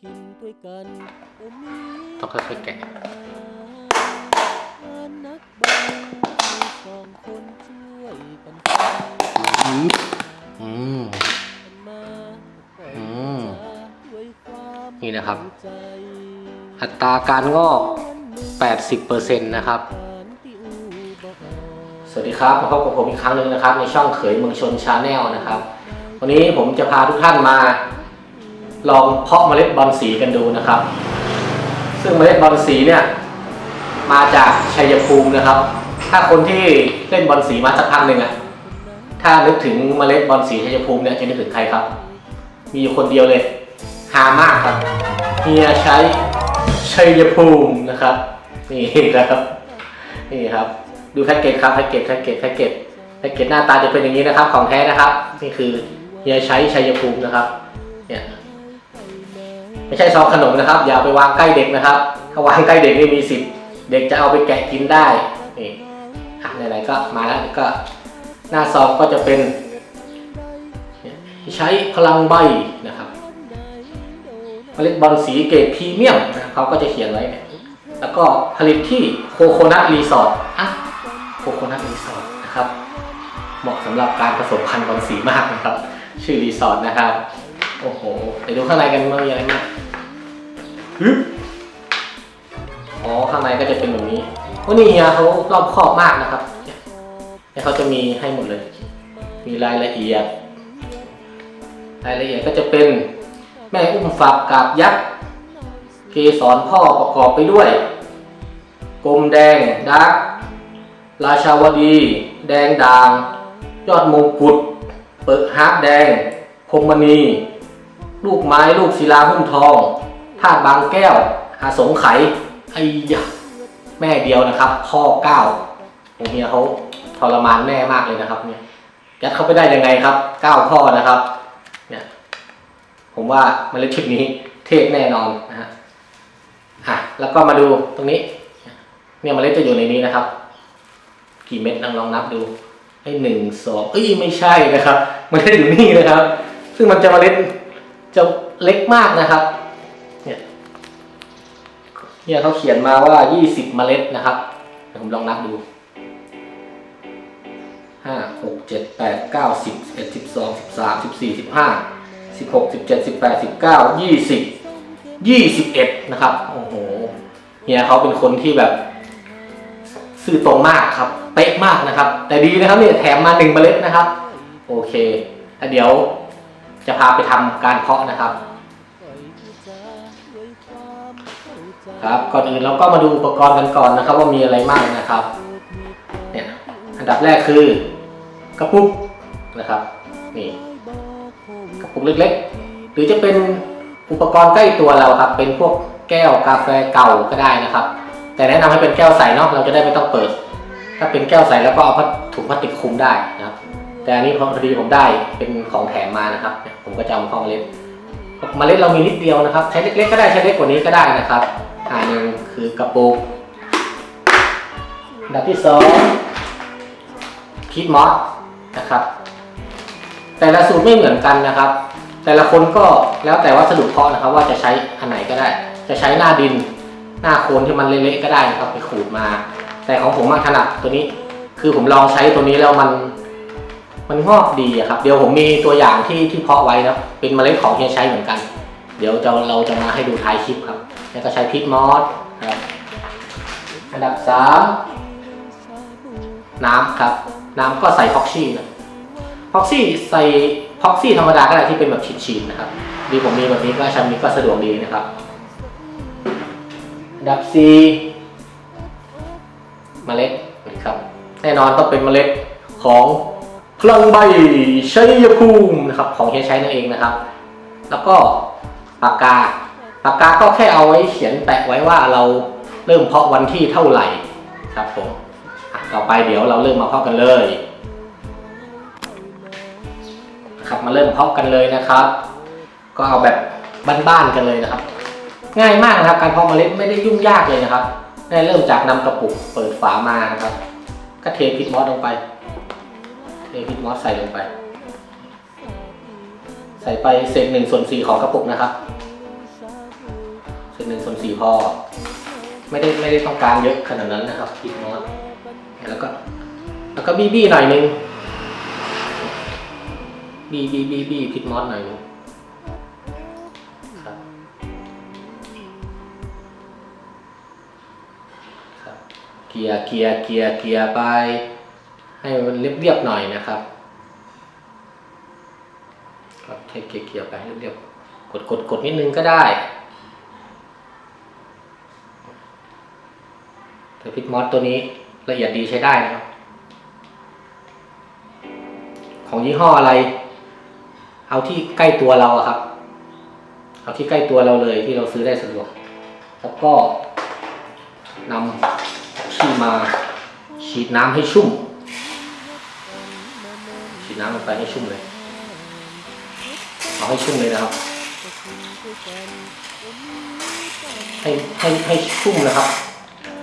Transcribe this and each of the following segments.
กินด้วยกันต้องค่อยๆแกะนักบสองคนช่วยกันอืมอืมอืมนี่นะครับ อัตราการงอก 80%นะครับ สวัสดีครับมาพบกับผมอีกครั้งหนึ่งนะครับ ในช่องเขยเมืองชนชาแนลนะครับ วันนี้ผมจะพาทุกท่านมา ลองเพาะเมล็ดบอลสีกันดูนะครับ ซึ่งเมล็ดบอลสีเนี่ยมาจากชัยภูมินะครับ ถ้าคนที่เล่นบอลสีมาสักพักหนึ่งอะถ้านึกถึงเมล็ดบอลสีชัยภูมิเนี่ยจะนึกถึงใครครับ มีอยู่คนเดียวเลยฮามากครับเฮียใช้ชัยภูมินะครับนี่ครับนี่ครับ ดูแพ็กเกจครับแพ็กเกจแพ็กเกจแพ็กเกจแพ็กเกจหน้าตาจะเป็นอย่างนี้นะครับ ของแท้นะครับ นี่คือเฮียใช้ชัยภูมินะครับเนี่ย ไม่ใช่ซองขนมนะครับ อย่าไปวางใกล้เด็กนะครับ ถ้าวางใกล้เด็กนี่มีสิทธิ์เด็กจะเอาไปแกะกินได้นี่อะไหนๆก็มาแล้วก็หน้าซองก็จะเป็นใช้พลังใบนะครับเมล็ดบอลสีเกรดพรีเมียมนะเขาก็จะเขียนไว้เนี่ยแล้วก็ผลิตที่โคโคนัทรีสอร์ทอะโคโคนัทรีสอร์ทนะครับ เหมาะสำหรับการผสมพันธุ์บอลสีมากนะครับ ชื่อรีสอร์ทนะครับ โอ้โหเดี๋ยวดูข้างในกันว่ามีอะไรบ้างฮึบอ๋อข้างในก็จะเป็นแบบนี้โอ้นี่เฮียเขารอบคอบมากนะครับเนี่ยเนี่ยเขาจะมีให้หมดเลย มีรายละเอียด รายละเอียดก็จะเป็นแม่อุ้มฝักกาบยักษ์เกสรพ่อประกอบไปด้วยกลมแดงดักราชาวดี แดงด่าง ยอดมงกุฎเปิดฮาร์ดแดงพรหมณี ลูกไม้ลูกศิลาหุ้มทองธาตุบางแก้ว อาสงไขไอ้ยะแม่เดียวนะครับพ่อเก้าของเฮียเขาทรมานแม่มากเลยนะครับ เนี่ยยัดเข้าไปได้ยังไงครับเก้าพ่อนะครับ เนี่ย ผมว่าเมล็ดชิปนี้เทพแน่นอนนะฮะอะแล้วก็มาดูตรงนี้ เนี่ยเมล็ดจะอยู่ในนี้นะครับ กี่เม็ดลองลองนับดูให้หนึ่งสองเอ้ยไม่ใช่นะครับเมล็ดอยู่นี่นะครับ ซึ่งมันจะเมล็ด จะเล็กมากนะครับ เนี่ยเนี่ยเขาเขียนมาว่า 20 เมล็ดนะครับเดี๋ยวผมลองนับดูห้าหกเจ็ดแปดเก้าสิบสิบเอ็ดสิบสองสิบสามสิบสี่สิบห้าสิบหกสิบเจ็ดสิบแปดสิบเก้ายี่สิบยี่สิบเอ็ดนะครับ โอ้โหเฮียเขาเป็นคนที่แบบซื่อตรงมากครับ เป๊ะมากนะครับ แต่ดีนะครับเนี่ยแถมมาหนึ่งเมล็ดนะครับ โอเคแล้วเดี๋ยว จะพาไปทำการเพาะนะครับครับก่อนอื่นเราก็มาดูอุปกรณ์กันก่อนนะครับ ว่ามีอะไรบ้างนะครับเนี่ยอันดับแรกคือกระปุกนะครับนี่กระปุกเล็กๆ หรือจะเป็นอุปกรณ์ใกล้ตัวเราครับ เป็นพวกแก้วกาแฟเก่าก็ได้นะครับ แต่แนะนำให้เป็นแก้วใสเนาะเราจะได้ไม่ต้องเปิด ถ้าเป็นแก้วใสแล้วก็เอาผ้าถุงพลาสติกคลุมได้นะครับ แต่อันนี้พอดีผมได้เป็นของแถมมานะครับ ผมก็จะเอาเข้าเมล็ดเมล็ดเรามีนิดเดียวนะครับ ใช้เล็กๆก็ได้ใช้เล็กกว่านี้ก็ได้นะครับอันหนึ่งคือกระปุกดับที่สองพีทมอสนะครับ แต่ละสูตรไม่เหมือนกันนะครับ แต่ละคนก็แล้วแต่วัสดุเพาะนะครับ ว่าจะใช้อันไหนก็ได้ จะใช้หน้าดิน หน้าโคนที่มันเละๆก็ได้นะครับไปขูดมา แต่ของผมมาถนัดตัวนี้ คือผมลองใช้ตัวนี้แล้วมัน มันงอกดีอะครับ เดี๋ยวผมมีตัวอย่างที่ที่เพาะไว้นะเป็นเมล็ดของเฮียใช้เหมือนกัน เดี๋ยวจะเราจะมาให้ดูท้ายคลิปครับ แล้วก็ใช้พิษมอสครับอันดับสามน้ำครับ น้ำก็ใส่พ็อกซี่นะพ็อกซี่ใส่พ็อกซี่ธรรมดาก็ได้ที่เป็นแบบฉีดๆนะครับดีผมมีแบบนี้ก็ใช้มีก็สะดวกดีนะครับอันดับสี่เมล็ดครับ แน่นอนต้องเป็นเมล็ดของ พลังใบชัยภูมินะครับของเฮียใช้นั่นเองนะครับ แล้วก็ปากกาปากกาก็แค่เอาไว้เขียนแปะไว้ว่าเราเริ่มเพาะวันที่เท่าไหร่ครับผมต่อไปเดี๋ยวเราเริ่มมาเพาะกันเลยครับมาเริ่มเพาะกันเลยนะครับ ก็เอาแบบบ้านๆกันเลยนะครับ ง่ายมากนะครับ การเพาะเมล็ดไม่ได้ยุ่งยากเลยนะครับได้เริ่มจากนำกระปุกเปิดฝามานะครับ ก็เทพิษมอสลงไป เทพิษมอสใส่ลงไป ใส่ไปเศษหนึ่งส่วนสี่ของกระปุกนะครับเศษหนึ่งส่วนสี่พอ ไม่ได้ไม่ได้ต้องการเยอะขนาดนั้นนะครับพริกมอสแล้วก็ แล้วก็บี้บี้หน่อยนึงบี้บี้บี้บี้พริกมอสหน่อยนึงเกียร์เกียร์เกียร์เกียร์ไป ให้มันเรียบๆหน่อยนะครับก็เทเกี่ยร์ๆไปเรียบๆกดกดกดนิดนึงก็ได้แต่พริกมอสตัวนี้ละเอียดดีใช้ได้นะครับ ของยี่ห้ออะไร เอาที่ใกล้ตัวเราครับ เอาที่ใกล้ตัวเราเลยที่เราซื้อได้สะดวก แล้วก็นำขี้มาฉีดน้ำให้ชุ่ม น้ำลงไปให้ชุ่มเลย เอาให้ชุ่มเลยนะครับ ให้ให้ให้ชุ่มนะครับ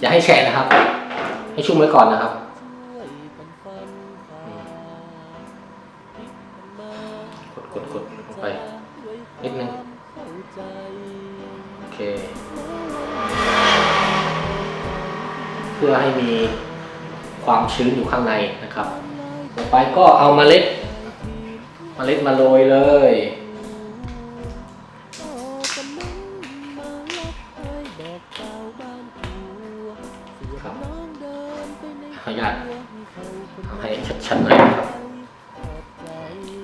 อย่าให้แฉะนะครับ ให้ชุ่มไว้ก่อนนะครับกดกดกดลงไปนิดนึงโอเค เพื่อให้มีความชื้นอยู่ข้างในนะครับ ไปก็เอาเมล็ดเมล็ดมาโรยเลย ครับขออนุญาตทำให้ชัดๆหน่อยนะครับ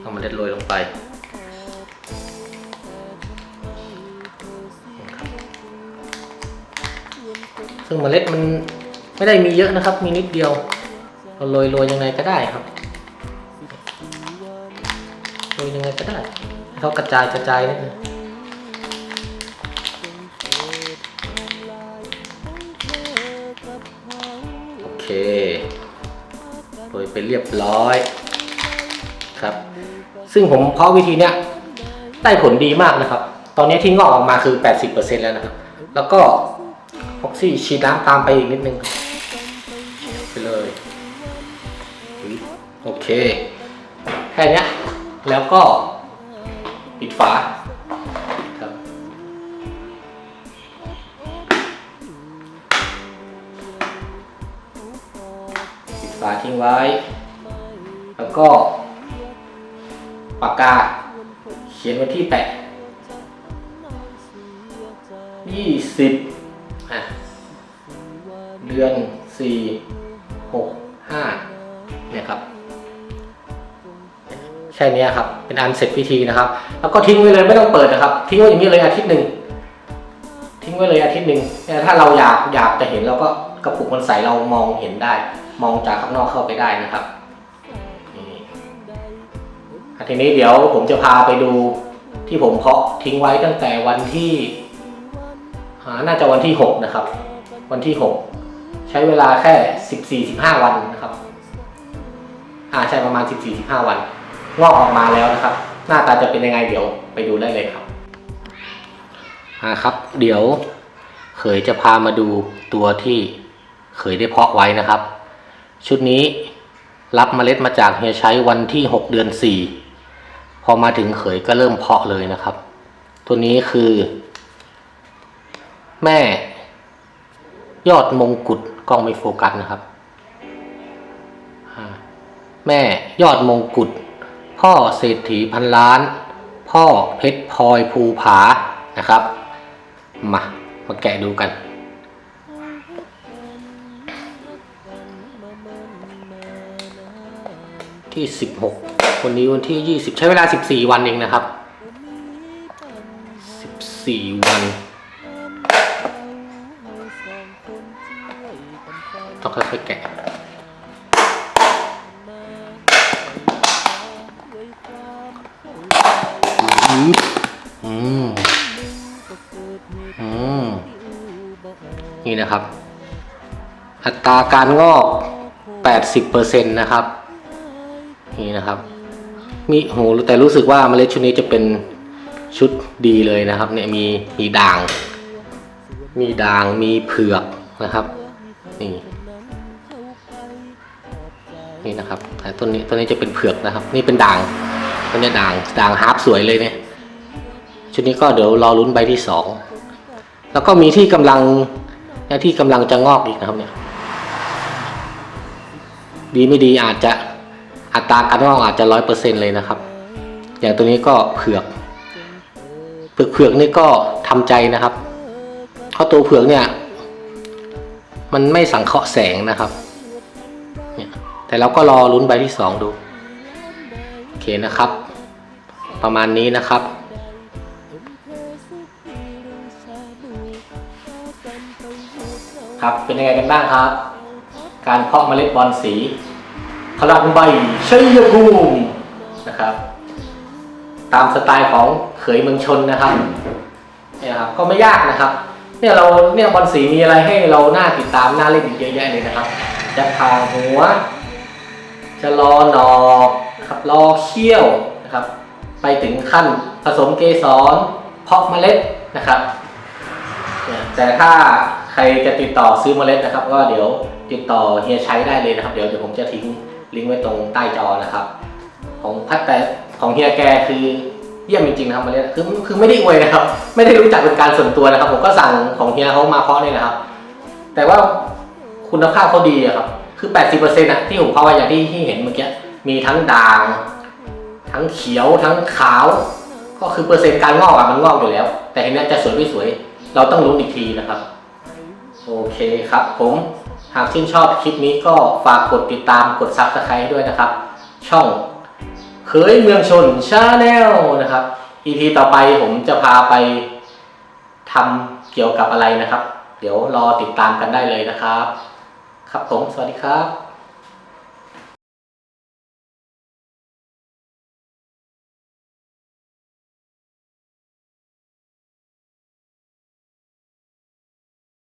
เอาเมล็ดโรยลงไปซึ่งเมล็ดมันไม่ได้มีเยอะนะครับ มีนิดเดียวเราโรยโรยยังไงก็ได้ครับ ไงก็ได้ให้เขากระจายกระจายนิดนึงโอเคโรยไปเรียบร้อยครับ ซึ่งผมเพาะวิธีเนี้ยได้ผลดีมากนะครับ ตอนนี้ที่งอกออกมาคือ 80%แล้วนะครับ แล้วก็ฟ็อกซี่ฉีดน้ำตามไปอีกนิดนึงไปเลย โอเค แค่นี้ แล้วก็ปิดฝาครับปิดฝาทิ้งไว้ แล้วก็ปากกาเขียนวันที่แปะยี่สิบอะเดือนสี่หกห้าเนี่ยครับ แค่นี้ครับเป็นอันเสร็จพิธีนะครับ แล้วก็ทิ้งไว้เลยไม่ต้องเปิดนะครับ ทิ้งไว้อย่างนี้เลยอาทิตย์หนึ่งทิ้งไว้เลยอาทิตย์หนึ่งแต่ถ้าเราอยากอยากจะเห็นเราก็กระปุกมันใสเรามองเห็นได้ มองจากข้างนอกเข้าไปได้นะครับทีนี้เดี๋ยวผมจะพาไปดูที่ผมเพาะทิ้งไว้ตั้งแต่วันที่อ่าน่าจะวันที่หกนะครับ วันที่หกใช้เวลาแค่สิบสี่สิบห้าวันนะครับ อ่าใช่ประมาณสิบสี่สิบห้าวัน งอกออกมาแล้วนะครับ หน้าตาจะเป็นยังไงเดี๋ยวไปดูได้เลยครับอ่าครับ เดี๋ยวเขยจะพามาดูตัวที่เขยได้เพาะไว้นะครับ ชุดนี้รับเมล็ดมาจากเฮียใช้วันที่ 6 เดือน 4 พอมาถึงเขยก็เริ่มเพาะเลยนะครับ ตัวนี้คือ แม่ ยอดมงกุฎกล้องไม่โฟกัสนะครับ แม่ยอดมงกุฎ พ่อเศรษฐีพันล้าน พ่อเพชรพลอยภูผานะครับ มา มาแกะดูกัน ที่ 16 วันนี้วันที่ 20 ใช้เวลา 14 วันเองนะครับ 14 วันต้องค่อยๆแกะ อืมอืมอืมนี่นะครับ อัตราการงอก 80%นะครับ นี่นะครับ มีโหแต่รู้สึกว่าเมล็ดชุดนี้จะเป็นชุดดีเลยนะครับ เนี่ยมีมีด่าง มีด่างมีเผือกนะครับ นี่นี่นะครับต่ต้นนี้ต้นนี้จะเป็นเผือกนะครับ นี่เป็นด่างก็เนี่ยด่างด่างฮาร์ปสวยเลยเนี่ย ชุดนี้ก็เดี๋ยวรอลุ้นใบที่สองแล้วก็มีที่กำลังที่กำลังจะงอกอีกนะครับเนี่ยดีไม่ดีอาจจะอัตราการงอกอาจจะร้อยเปอร์เซ็นเลยนะครับ อย่างตัวนี้ก็เผือกเผือกเผือกนี่ก็ทำใจนะครับ เพราะตัวเผือกเนี่ย มันไม่สังเคราะห์แสงนะครับเนี่ยแต่เราก็รอลุ้นใบที่สองดู โอเคนะครับ ประมาณนี้นะครับ ครับ เป็นยังไงกันบ้างครับ การเพาะเมล็ดบอลสีพลังใบชัยภูมินะครับ ตามสไตล์ของเขยเมืองชนนะครับเนี่ยครับก็ไม่ยากนะครับ เนี่ยเราเนี่ยบอลสีมีอะไรให้เราหน้าติดตามหน้าเล่นอีกเยอะแยะเลยนะครับจะพาหัว จะรอหนอกครับรอเขี้ยวนะครับ ไปถึงขั้นผสมเกสรเพาะเมล็ดนะครับเนี่ยแต่ถ้า ใครจะติดต่อซื้อเมล็ดนะครับ ก็เดี๋ยวติดต่อเฮียใช้ได้เลยนะครับ เดี๋ยวเดี๋ยวผมจะทิ้งลิงก์ไว้ตรงใต้จอนะครับ ของพัดแต่ของเฮียแกคือเยี่ยมจริงๆนะครับเมล็ดคือคือไม่ได้อวยนะครับ ไม่ได้รู้จักเป็นการส่วนตัวนะครับ ผมก็สั่งของเฮียเขามาเพาะนี่นะครับ แต่ว่าคุณภาพเขาดีอะครับคือ 80%อะที่ผมเพาะไว้อย่างที่ที่เห็นเมื่อกี้มีทั้งด่าง ทั้งเขียวทั้งขาว ก็คือเปอร์เซ็นต์การงอกอะมันงอกอยู่แล้ว แต่ทีเนี้ยจะสวยไม่สวย เราต้องลุ้อีกทีนะครับ โอเคครับผมหากชื่นชอบคลิปนี้ก็ฝากกดติดตามกดซับสไครต์ด้วยนะครับ ช่องเคยเมืองชนชาแนลนะครับ EP ต่อไปผมจะพาไปทำเกี่ยวกับอะไรนะครับ เดี๋ยวรอติดตามกันได้เลยนะครับ ครับผม สวัสดีครับ